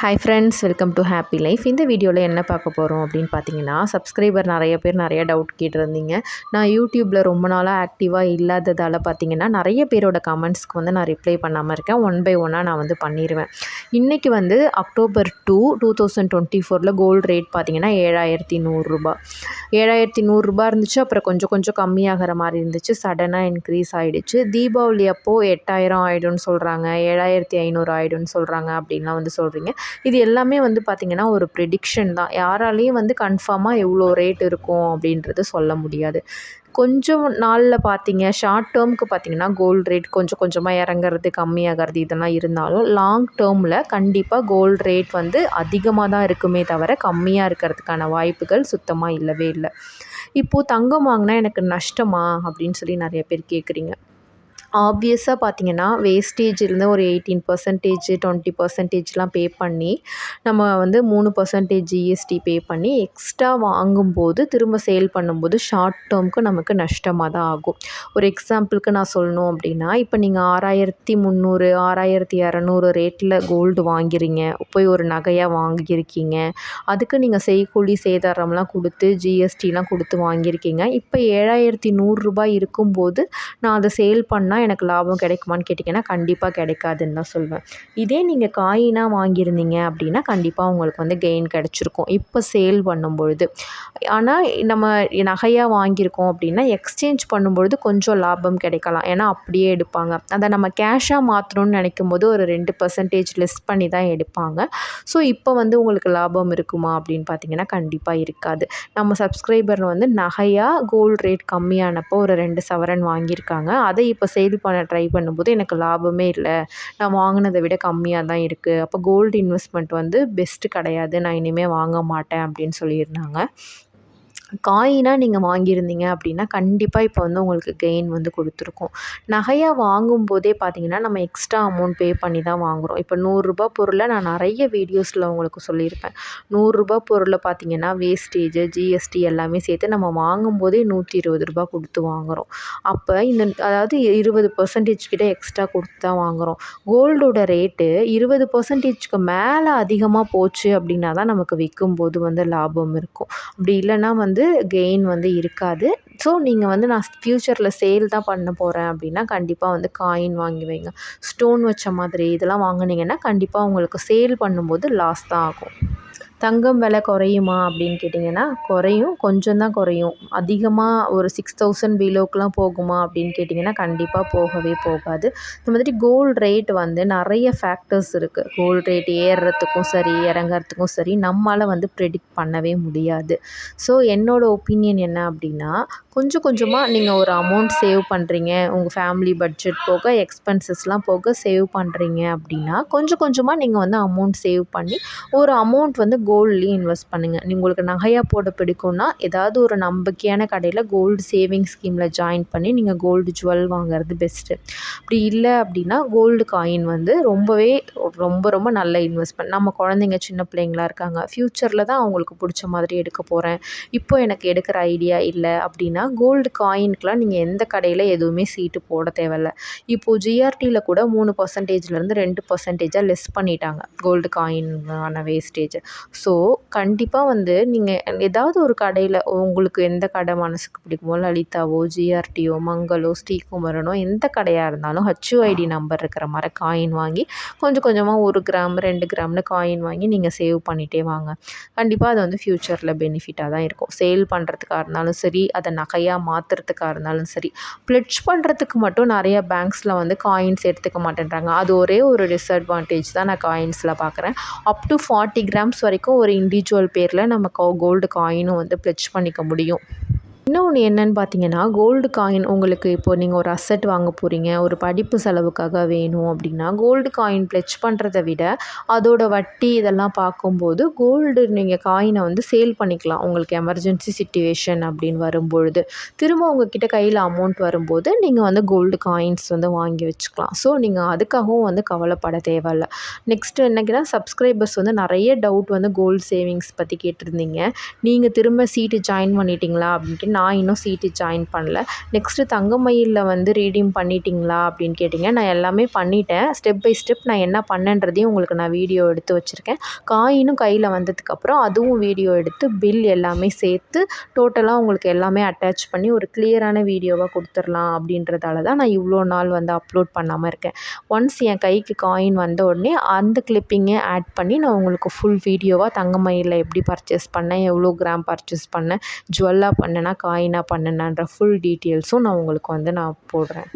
Hi friends welcome to happy life இந்த வீடியோவில் என்ன பார்க்க போகிறோம் அப்படின்னு பார்த்தீங்கன்னா சப்ஸ்கிரைபர் நிறைய பேர் நிறைய டவுட் கேட்டிருந்தீங்க. நான் யூடியூப்பில் ரொம்ப நாளாக ஆக்டிவாக இல்லாததால் பார்த்தீங்கன்னா நிறைய பேரோட கமெண்ட்ஸ்க்கு வந்து நான் ரிப்ளை பண்ணாமல் இருக்கேன். ஒன் பை ஒன்னாக நான் வந்து பண்ணிடுவேன் இன்றைக்கி வந்து October two two thousand twenty ஃபோரில் கோல்டு ரேட் பார்த்தீங்கன்னா ஏழாயிரத்தி நூறுரூபா ஏழாயிரத்தி நூறுரூபா இருந்துச்சு. அப்புறம் கொஞ்சம் கொஞ்சம் கம்மியாகிற மாதிரி இருந்துச்சு. சடனாக இன்க்ரீஸ் ஆகிடுச்சு தீபாவளி அப்போது எட்டாயிரம் ஆகிடும்னு சொல்கிறாங்க ஏழாயிரத்தி ஐநூறு ஆகிடும்னு சொல்கிறாங்க அப்படின்லாம் வந்து சொல்கிறீங்க இது எல்லாமே வந்து பார்த்திங்கன்னா ஒரு ப்ரெடிக்ஷன் தான். யாராலையும் வந்து கன்ஃபார்மாக எவ்வளோ ரேட் இருக்கும் அப்படின்றது சொல்ல முடியாது. கொஞ்சம் நாளில் பார்த்தீங்க ஷார்ட் டேர்முக்கு பார்த்தீங்கன்னா கோல்டு ரேட் கொஞ்சம் கொஞ்சமாக இறங்குறது கம்மியாகிறது இதெல்லாம் இருந்தாலும் லாங் டேர்மில் கண்டிப்பாக கோல்டு ரேட் வந்து அதிகமாக தான் இருக்குமே தவிர கம்மியாக இருக்கிறதுக்கான வாய்ப்புகள் சுத்தமாக இல்லவே இல்லை. இப்போது தங்கம் வாங்கினா எனக்கு நஷ்டமா அப்படின்னு சொல்லி நிறைய பேர் கேட்குறீங்க ஆப்வியஸாக பார்த்தீங்கன்னா வேஸ்டேஜிலேருந்து ஒரு எயிட்டீன் பர்சன்டேஜ் டுவெண்ட்டி பர்சன்டேஜ்லாம் பே பண்ணி நம்ம வந்து மூணு பர்சன்டேஜ் ஜிஎஸ்டி பே பண்ணி எக்ஸ்ட்ரா வாங்கும்போது திரும்ப சேல் பண்ணும்போது ஷார்ட் டேர்முக்கு நமக்கு நஷ்டமாக தான் ஆகும். ஒரு எக்ஸாம்பிளுக்கு நான் சொல்லணும் அப்படின்னா இப்போ நீங்கள் ஆறாயிரத்தி முந்நூறு ஆறாயிரத்தி இரநூறு ரேட்டில் கோல்டு வாங்கிறீங்க. போய் ஒரு நகையாக வாங்கியிருக்கீங்க. அதுக்கு நீங்கள் செய்கூலி சேதாரம்லாம் கொடுத்து ஜிஎஸ்டிலாம் கொடுத்து வாங்கியிருக்கீங்க. இப்போ ஏழாயிரத்தி நூறுரூபா இருக்கும்போது நான் அதை சேல் பண்ணால் எனக்கு லாபம் கிடைக்குமான்னு கேட்டிங்கன்னா கண்டிப்பாக கிடைக்காதுன்னு தான் சொல்வேன். இதே நீங்கள் காயினாக வாங்கியிருந்தீங்க அப்படின்னா கண்டிப்பாக உங்களுக்கு வந்து கெயின் கிடச்சிருக்கும். இப்போ சேல் பண்ணும்பொழுது. ஆனால் நம்ம நகையாக வாங்கியிருக்கோம் அப்படின்னா எக்ஸ்சேஞ்ச் பண்ணும்பொழுது கொஞ்சம் லாபம் கிடைக்கலாம். ஏன்னா அப்படியே எடுப்பாங்க. அதை நம்ம கேஷாக மாற்றணும்னு நினைக்கும் போது ஒரு ரெண்டு பர்சன்டேஜ் லெஸ் பண்ணி தான் எடுப்பாங்க. ஸோ இப்போ வந்து உங்களுக்கு லாபம் இருக்குமா அப்படின்னு பார்த்தீங்கன்னா கண்டிப்பாக இருக்காது. நம்ம சப்ஸ்கிரைபர் வந்து நகையாக கோல்டு ரேட் கம்மியானப்போ ஒரு ரெண்டு சவரன் வாங்கியிருக்காங்க. அதை இப்போ சேல் சேல் பண்ண ட்ரை பண்ணும்போது எனக்கு லாபமே இல்லை. நான் வாங்கினதை விட கம்மியாக தான் இருக்குது அப்போ கோல்டு இன்வெஸ்ட்மெண்ட் வந்து பெஸ்ட்டு கிடையாது. நான் இனிமேல் வாங்க மாட்டேன் அப்படின்னு சொல்லியிருந்தாங்க. காயினாக நீங்கள் வாங்கியிருந்தீங்க அப்படின்னா கண்டிப்பாக இப்போ வந்து உங்களுக்கு கெயின் வந்து கொடுத்துருக்கும். நகையாக வாங்கும்போதே பார்த்தீங்கன்னா நம்ம எக்ஸ்ட்ரா அமௌண்ட் பே பண்ணி தான் வாங்குகிறோம் இப்போ நூறுரூபா பொருளை நான் நிறைய வீடியோஸில் உங்களுக்கு சொல்லியிருப்பேன். நூறுரூபா பொருளை பார்த்தீங்கன்னா வேஸ்டேஜு ஜிஎஸ்டி எல்லாமே சேர்த்து நம்ம வாங்கும்போதே நூற்றி இருபது ரூபா கொடுத்து வாங்குகிறோம் அப்போ இந்த அதாவது இருபது பர்சன்டேஜ் கிட்டே எக்ஸ்ட்ரா கொடுத்து தான் வாங்குகிறோம் கோல்டோட ரேட்டு இருபது பர்சன்டேஜ்க்கு மேலே அதிகமாக போச்சு அப்படின்னா தான் நமக்கு விற்கும்போது வந்து லாபம் இருக்கும். அப்படி இல்லைன்னா வந்து வந்து கெயின் வந்து இருக்காது. ஸோ நீங்கள் வந்து நான் ஃப்யூச்சரில் சேல் தான் பண்ண போகிறேன் அப்படின்னா கண்டிப்பாக வந்து காயின் வாங்கி வைங்க. ஸ்டோன் வச்ச மாதிரி இதெல்லாம் வாங்கினீங்கன்னா கண்டிப்பாக உங்களுக்கு சேல் பண்ணும்போது லாஸ் தான் ஆகும். தங்கம் விலை குறையுமா அப்படின்னு கேட்டிங்கன்னா குறையும் கொஞ்சம் தான் குறையும். அதிகமாக ஒரு சிக்ஸ் தௌசண்ட் பிலோக்கெலாம் போகுமா அப்படின்னு கேட்டிங்கன்னா கண்டிப்பாக போகவே போகாது. இந்த மாதிரி கோல்டு ரேட் வந்து நிறைய ஃபேக்டர்ஸ் இருக்குது கோல்டு ரேட் ஏறுறதுக்கும் சரி இறங்குறதுக்கும் சரி நம்மளால் வந்து ப்ரெடிக்ட் பண்ணவே முடியாது. ஸோ என்னோடய ஒப்பீனியன் என்ன அப்படின்னா கொஞ்சம் கொஞ்சமாக நீங்கள் ஒரு அமௌண்ட் சேவ் பண்ணுறீங்க உங்கள் ஃபேமிலி பட்ஜெட் போக எக்ஸ்பென்சஸ்லாம் போக சேவ் பண்ணுறீங்க அப்படின்னா கொஞ்சம் கொஞ்சமாக நீங்கள் வந்து அமௌண்ட் சேவ் பண்ணி ஒரு அமௌண்ட் வந்து கோல்ட்லேயும் இன்வெஸ்ட் பண்ணுங்கள் உங்களுக்கு நகையாக போட பிடிக்கும்னா ஏதாவது ஒரு நம்பிக்கையான கடையில் கோல்டு சேவிங் ஸ்கீமில் ஜாயின் பண்ணி நீங்கள் கோல்டு ஜுவல் வாங்குறது பெஸ்ட்டு அப்படி இல்லை அப்படின்னா கோல்டு காயின் வந்து ரொம்பவே ரொம்ப ரொம்ப நல்ல இன்வெஸ்ட்மெண்ட் நம்ம குழந்தைங்க சின்ன பிள்ளைங்களா இருக்காங்க. ஃப்யூச்சரில் தான் அவங்களுக்கு பிடிச்ச மாதிரி எடுக்க போகிறேன் இப்போ எனக்கு எடுக்கிற ஐடியா இல்லை அப்படின்னா கோல்டு காயின்க்கெலாம் நீங்கள் எந்த கடையில் எதுவுமே சீட்டு போட தேவையில்ல. இப்போது ஜிஆர்டியில் கூட மூணு பர்சன்டேஜ்லேருந்து ரெண்டு பர்சன்டேஜாக லெஸ் பண்ணிட்டாங்க. கோல்டு காயினான வேஸ்டேஜ் ஸோ கண்டிப்பாக வந்து நீங்கள் ஏதாவது ஒரு கடையில் உங்களுக்கு எந்த கடை மனதுக்கு பிடிக்குமோ லலிதாவோ ஜிஆர்டியோ மங்களோ ஸ்ரீகுமரனோ எந்த கடையாக இருந்தாலும் ஹச்யூஐடி நம்பர் இருக்கிற மாதிரி காயின் வாங்கி கொஞ்சம் கொஞ்சமாக ஒரு கிராம் ரெண்டு கிராம்னு காயின் வாங்கி நீங்கள் சேவ் பண்ணிகிட்டே வாங்க. கண்டிப்பாக அது வந்து ஃப்யூச்சரில் பெனிஃபிட்டாக தான் இருக்கும். சேல் பண்ணுறதுக்காக இருந்தாலும் சரி அதை நகையாக மாற்றுறதுக்காக இருந்தாலும் சரி ப்ளெட்ஜ் பண்ணுறதுக்கு மட்டும் நிறைய பேங்க்ஸில் வந்து காயின்ஸ் எடுத்துக்க மாட்டேன்றாங்க. அது ஒரே ஒரு டிஸ்அட்வான்டேஜ் தான் நான் காயின்ஸில் பார்க்குறேன் அப் டு ஃபார்ட்டி கிராம்ஸ் வரைக்கும் ஒரு இண்டிவிஜுவல் பேரில் நம்ம கோல்டு காயினும் வந்து ப்ளெச் பண்ணிக்க முடியும். இன்னொன்று என்னென்னு பார்த்தீங்கன்னா கோல்டு காயின் உங்களுக்கு இப்போ நீங்கள் ஒரு அசட் வாங்க போகிறீங்க ஒரு படிப்பு செலவுக்காக வேணும் அப்படின்னா கோல்டு காயின் ப்ளெச் பண்ணுறத விட அதோட வட்டி இதெல்லாம் பார்க்கும்போது கோல்டு நீங்கள் காயினை வந்து சேல் பண்ணிக்கலாம். உங்களுக்கு எமர்ஜென்சி சுச்சுவேஷன் அப்படின்னு வரும்பொழுது. திரும்ப உங்ககிட்ட கையில் அமௌண்ட் வரும்போது நீங்கள் வந்து கோல்டு காயின்ஸ் வந்து வாங்கி வச்சுக்கலாம். ஸோ நீங்கள் அதுக்காகவும் வந்து கவலைப்பட தேவையில்ல. நெக்ஸ்ட்டு என்னன்னா சப்ஸ்கிரைபர்ஸ் வந்து நிறைய டவுட் வந்து கோல்டு சேவிங்ஸ் பற்றி கேட்டிருந்தீங்க. நீங்கள் திரும்ப சீட்டு ஜாயின் பண்ணிட்டீங்களா அப்படின்ட்டு நான் இன்னும் சீட்டு ஜாயின் பண்ணல. நெக்ஸ்ட்டு தங்கமயிலில் வந்து ரீடீம் பண்ணிட்டீங்களா அப்படின்னு கேட்டிங்க. நான் எல்லாமே பண்ணிட்டேன். ஸ்டெப் பை ஸ்டெப் நான் என்ன பண்ணேன்றதையும் உங்களுக்கு நான் வீடியோ எடுத்து வச்சுருக்கேன். காயினும் கையில் வந்ததுக்கப்புறம் அதுவும் வீடியோ எடுத்து பில் எல்லாமே சேர்த்து டோட்டலாக உங்களுக்கு எல்லாமே அட்டாச் பண்ணி ஒரு கிளியரான வீடியோவாக கொடுத்துடலாம் அப்படின்றதால தான் நான் இவ்வளோ நாள் வந்து அப்லோட் பண்ணாமல் இருக்கேன். ஒன்ஸ் என் கைக்கு காயின் வந்த உடனே அந்த கிளிப்பிங்கை ஆட் பண்ணி நான் உங்களுக்கு ஃபுல் வீடியோவாக தங்கமயிலில் எப்படி பர்ச்சேஸ் பண்ணேன் எவ்வளோ கிராம் பர்ச்சேஸ் பண்ணேன் ஜுவல்லாக பண்ணேன்னா காயினாக பண்ணேனான்ற ஃபுல் டீட்டெயில்ஸும் நான் உங்களுக்கு வந்து நான் போடுறேன்.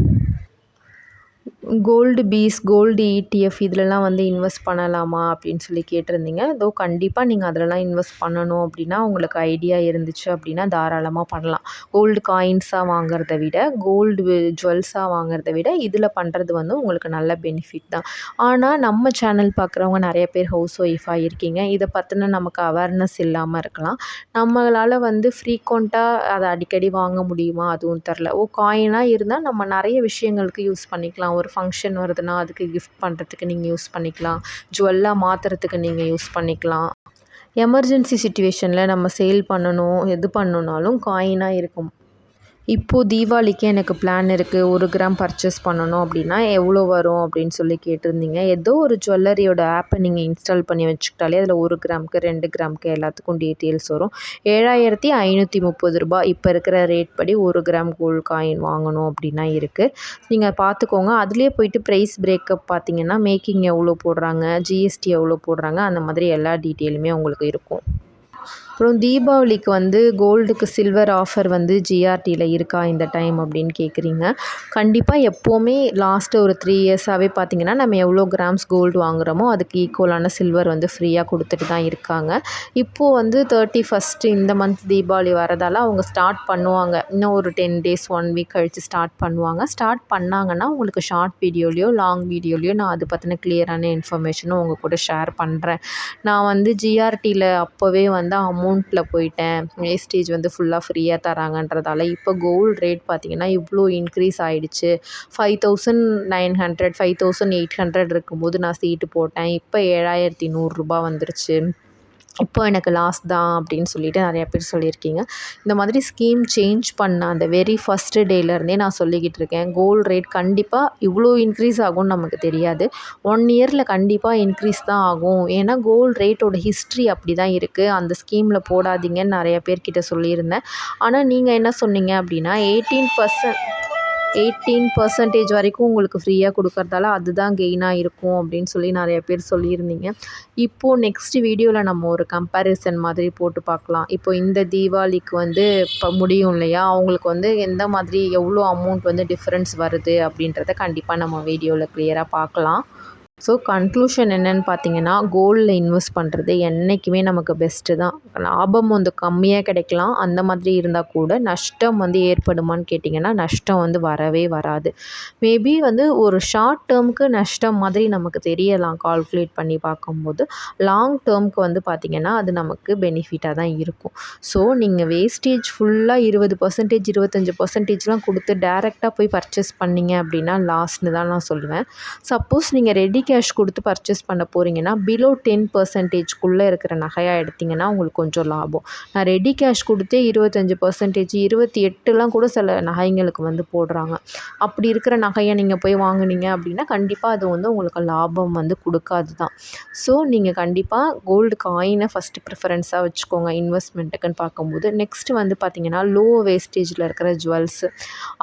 கோல்டு பீஸ் கோல்டு இடிஎஃப் இதிலலாம் வந்து இன்வெஸ்ட் பண்ணலாமா அப்படின்னு சொல்லி கேட்டிருந்தீங்க. அதோ கண்டிப்பாக நீங்கள் அதிலலாம் இன்வெஸ்ட் பண்ணணும் அப்படின்னா உங்களுக்கு ஐடியா இருந்துச்சு அப்படின்னா தாராளமாக பண்ணலாம். கோல்டு காயின்ஸாக வாங்குறத விட கோல்டு ஜுவல்ஸாக வாங்குறத விட இதில் பண்ணுறது வந்து உங்களுக்கு நல்ல பெனிஃபிட் தான். ஆனால் நம்ம சேனல் பார்க்குறவங்க நிறைய பேர் ஹவுஸ் ஒய்ஃபாக இருக்கீங்க. இதை பற்றின நமக்கு அவேர்னஸ் இல்லாமல் இருக்கலாம். நம்மளால் வந்து ஃப்ரீக்வெண்ட்டாக அதை அடிக்கடி வாங்க முடியுமா? அதுவும் தெரில. ஓ காயினாக இருந்தால் நம்ம நிறைய விஷயங்களுக்கு யூஸ் பண்ணிக்கலாம். ஒரு ஃபங்க்ஷன் வருதுன்னா அதுக்கு கிஃப்ட் பண்ணுறதுக்கு நீங்கள் யூஸ் பண்ணிக்கலாம். ஜுவல்லாக மாற்றுறதுக்கு நீங்கள் யூஸ் பண்ணிக்கலாம். எமர்ஜென்சி சுச்சுவேஷனில் நம்ம சேல் பண்ணணும் எது பண்ணணுன்னாலும் காயினாக இருக்கும். இப்போது தீபாவளிக்கு எனக்கு பிளான் இருக்குது ஒரு கிராம் பர்ச்சேஸ் பண்ணணும் அப்படின்னா எவ்வளோ வரும் அப்படின்னு சொல்லி கேட்டிருந்தீங்க. ஏதோ ஒரு ஜுவல்லரியோட ஆப்பை நீங்கள் இன்ஸ்டால் பண்ணி வச்சுக்கிட்டாலே அதில் ஒரு கிராமுக்கு ரெண்டு கிராமுக்கு எல்லாத்துக்கும் டீட்டெயில்ஸ் வரும். ஏழாயிரத்தி ஐநூற்றி முப்பது ரூபாய். இப்போ இருக்கிற ரேட் படி ஒரு கிராம் கோல்டு காயின் வாங்கணும் அப்படின்னா இருக்குது நீங்கள் பார்த்துக்கோங்க அதுலேயே போயிட்டு ப்ரைஸ் பிரேக்கப் பார்த்தீங்கன்னா மேக்கிங் எவ்வளோ போடுறாங்க ஜிஎஸ்டி எவ்வளோ போடுறாங்க அந்த மாதிரி எல்லா டீட்டெயிலுமே உங்களுக்கு இருக்கும். அப்புறம் தீபாவளிக்கு வந்து கோல்டுக்கு சில்வர் ஆஃபர் வந்து ஜிஆர்டியில் இருக்கா இந்த டைம் அப்படின்னு கேட்குறீங்க கண்டிப்பாக எப்போவுமே லாஸ்ட்டு ஒரு த்ரீ இயர்ஸாகவே பார்த்திங்கன்னா நம்ம எவ்வளோ கிராம்ஸ் கோல்டு வாங்குகிறோமோ அதுக்கு ஈக்குவலான சில்வர் வந்து ஃப்ரீயாக கொடுத்துட்டு தான் இருக்காங்க. இப்போது வந்து தேர்ட்டி ஃபஸ்ட்டு இந்த மந்த் தீபாவளி வரதால் அவங்க ஸ்டார்ட் பண்ணுவாங்க. இன்னும் ஒரு டென் டேஸ் ஒன் வீக் கழித்து ஸ்டார்ட் பண்ணுவாங்க. ஸ்டார்ட் பண்ணாங்கன்னா உங்களுக்கு ஷார்ட் வீடியோலையோ லாங் வீடியோலையோ நான் அது பற்றின கிளியரான இன்ஃபர்மேஷனும் உங்கள் கூட ஷேர் பண்ணுறேன் நான் வந்து ஜிஆர்டியில் அப்போவே வந்து அமௌண்ட்டில் போயிட்டேன். வேஸ்டேஜ் வந்து ஃபுல்லாக ஃப்ரீயாக தராங்கன்றதால இப்போ கோல்டு ரேட் பார்த்திங்கன்னா இவ்வளோ இன்க்ரீஸ் ஆகிடுச்சு five thousand nine hundred five thousand eight hundred இருக்கும்போது நான் சீட்டு போட்டேன். இப்போ ஏழாயிரத்தி நூறுரூபா வந்துருச்சு. இப்போ எனக்கு லாஸ் தான் அப்படின்னு சொல்லிட்டு நிறையா பேர் சொல்லியிருக்கீங்க. இந்த மாதிரி ஸ்கீம் சேஞ்ச் பண்ண அந்த வெரி ஃபஸ்ட்டு டேலேருந்தே நான் சொல்லிக்கிட்டு இருக்கேன். கோல்டு ரேட் கண்டிப்பாக இவ்வளோ இன்க்ரீஸ் ஆகும்னு நமக்கு தெரியாது. ஒன் இயரில் கண்டிப்பாக இன்க்ரீஸ் தான் ஆகும். ஏன்னா கோல்டு ரேட்டோட ஹிஸ்ட்ரி அப்படி தான் இருக்குது அந்த ஸ்கீமில் போடாதீங்கன்னு நிறைய பேர்கிட்ட சொல்லியிருந்தேன். ஆனால் நீங்கள் என்ன சொன்னீங்க அப்படின்னா எயிட்டீன் பர்சன்ட் எயிட்டீன் பர்சன்டேஜ் வரைக்கும் உங்களுக்கு ஃப்ரீயாக கொடுக்கறதால அதுதான் கெயினாக இருக்கும் அப்படின்னு சொல்லி நிறைய பேர் சொல்லியிருந்தீங்க. இப்போது நெக்ஸ்ட் வீடியோவில் நம்ம ஒரு கம்பேரிசன் மாதிரி போட்டு பார்க்கலாம். இப்போ இந்த தீபாவளிக்கு வந்து இப்போ முடியும் இல்லையா? அவங்களுக்கு வந்து எந்த மாதிரி எவ்வளோ அமௌண்ட் வந்து டிஃப்ரென்ஸ் வருது அப்படின்றத கண்டிப்பாக நம்ம வீடியோவில் க்ளியராக பார்க்கலாம். ஸோ கன்க்ளூஷன் என்னென்னு பார்த்தீங்கன்னா கோல்டில் இன்வெஸ்ட் பண்ணுறது என்றைக்குமே நமக்கு பெஸ்ட்டு தான். லாபம் வந்து கம்மியாக கிடைக்கலாம். அந்த மாதிரி இருந்தால் கூட நஷ்டம் வந்து ஏற்படுமான்னு கேட்டிங்கன்னா நஷ்டம் வந்து வரவே வராது. மேபி வந்து ஒரு ஷார்ட் டேர்முக்கு நஷ்டம் மாதிரி நமக்கு தெரியலாம் கால்குலேட் பண்ணி பார்க்கும்போது. லாங் டேர்முக்கு வந்து பார்த்திங்கன்னா அது நமக்கு பெனிஃபிட்டாக தான் இருக்கும். ஸோ நீங்கள் வேஸ்டேஜ் ஃபுல்லாக இருபது பர்சன்டேஜ் இருபத்தஞ்சி பர்சன்டேஜ்லாம் கொடுத்து டேரெக்டாக போய் பர்ச்சேஸ் பண்ணிங்க அப்படின்னா லாஸ்ட்னு தான் நான் சொல்லுவேன். சப்போஸ் நீங்கள் ரெடி கேஷ் கொடுத்து பர்ச்சேஸ் பண்ண போகிறீங்கன்னா பிலோ டென் பர்சன்டேஜ்க்குள்ளே இருக்கிற நகையாக எடுத்திங்கன்னா உங்களுக்கு கொஞ்சம் லாபம். நான் ரெடி கேஷ் கொடுத்தே இருபத்தஞ்சி பர்சன்டேஜ் இருபத்தி எட்டுலாம் கூட சில நகைங்களுக்கு வந்து போடுறாங்க. அப்படி இருக்கிற நகையை நீங்கள் போய் வாங்குனீங்க அப்படின்னா கண்டிப்பாக அது வந்து உங்களுக்கு லாபம் வந்து கொடுக்காது தான் ஸோ நீங்கள் கண்டிப்பாக கோல்டு காயினை ஃபஸ்ட்டு ப்ரிஃபரன்ஸாக வச்சுக்கோங்க இன்வெஸ்ட்மெண்ட்டுக்குன்னு பார்க்கும்போது. நெக்ஸ்ட்டு வந்து பார்த்திங்கன்னா லோ வேஸ்டேஜில் இருக்கிற ஜுவல்ஸு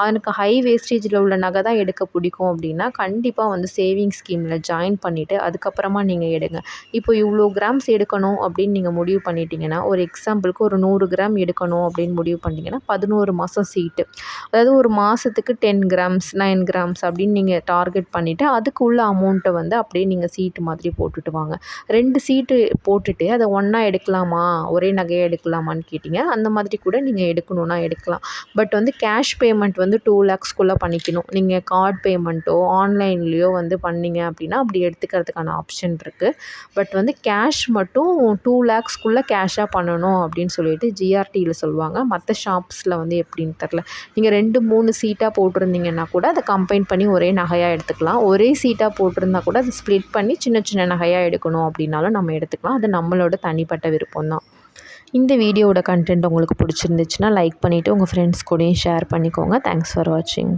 எனக்கு ஹை வேஸ்டேஜில் உள்ள நகை தான் எடுக்க பிடிக்கும் அப்படின்னா கண்டிப்பாக வந்து சேவிங் ஸ்கீமில் ஜாயின் பண்ணிவிட்டு அதுக்கப்புறமா நீங்கள் எடுங்க. இப்போ இவ்வளோ கிராம்ஸ் எடுக்கணும் அப்படின்னு நீங்கள் முடிவு பண்ணிட்டீங்கன்னா ஒரு எக்ஸாம்பிளுக்கு ஒரு நூறு கிராம் எடுக்கணும் அப்படின்னு முடிவு பண்ணிட்டீங்கன்னா பதினோரு மாதம் சீட்டு அதாவது ஒரு மாதத்துக்கு டென் கிராம்ஸ் நைன் கிராம்ஸ் அப்படின்னு நீங்கள் டார்கெட் பண்ணிவிட்டு அதுக்கு உள்ள அமௌண்ட்டை வந்து அப்படியே நீங்கள் சீட்டு மாதிரி போட்டுட்டு வாங்க. ரெண்டு சீட்டு போட்டுட்டு அதை ஒன்றா எடுக்கலாமா? ஒரே நகையாக எடுக்கலாமான்னு கேட்டிங்க. அந்த மாதிரி கூட நீங்கள் எடுக்கணுன்னா எடுக்கலாம். பட் வந்து கேஷ் பேமெண்ட் வந்து டூ லேக்ஸ்க்குள்ளே பண்ணிக்கணும். நீங்கள் கார்ட் பேமெண்ட்டோ ஆன்லைன்லேயோ வந்து பண்ணிங்க அப்படின்னா அப்படி எடுத்துக்கிறதுக்கான ஆப்ஷன் இருக்குது பட் வந்து கேஷ் மட்டும் டூ லேக்ஸ்க்குள்ளே கேஷாக பண்ணணும் அப்படின்னு சொல்லிட்டு ஜிஆர்டியில் சொல்லுவாங்க. மற்ற ஷாப்ஸில் வந்து எப்படின்னு தெரில நீங்கள் ரெண்டு மூணு சீட்டாக போட்டிருந்தீங்கன்னா கூட அதை கம்பைன் பண்ணி ஒரே நகையாக எடுத்துக்கலாம். ஒரே சீட்டாக போட்டிருந்தா கூட அதை ஸ்ப்ளிட் பண்ணி சின்ன சின்ன நகையாக எடுக்கணும் அப்படின்னாலும் நம்ம எடுத்துக்கலாம். அது நம்மளோட தனிப்பட்ட விருப்பம் தான். இந்த வீடியோவோட கண்டென்ட் உங்களுக்கு பிடிச்சிருந்துச்சுன்னா லைக் பண்ணிவிட்டு உங்கள் ஃப்ரெண்ட்ஸ் கூடயும் ஷேர் பண்ணிக்கோங்க. தேங்க்ஸ் ஃபார் வாட்சிங்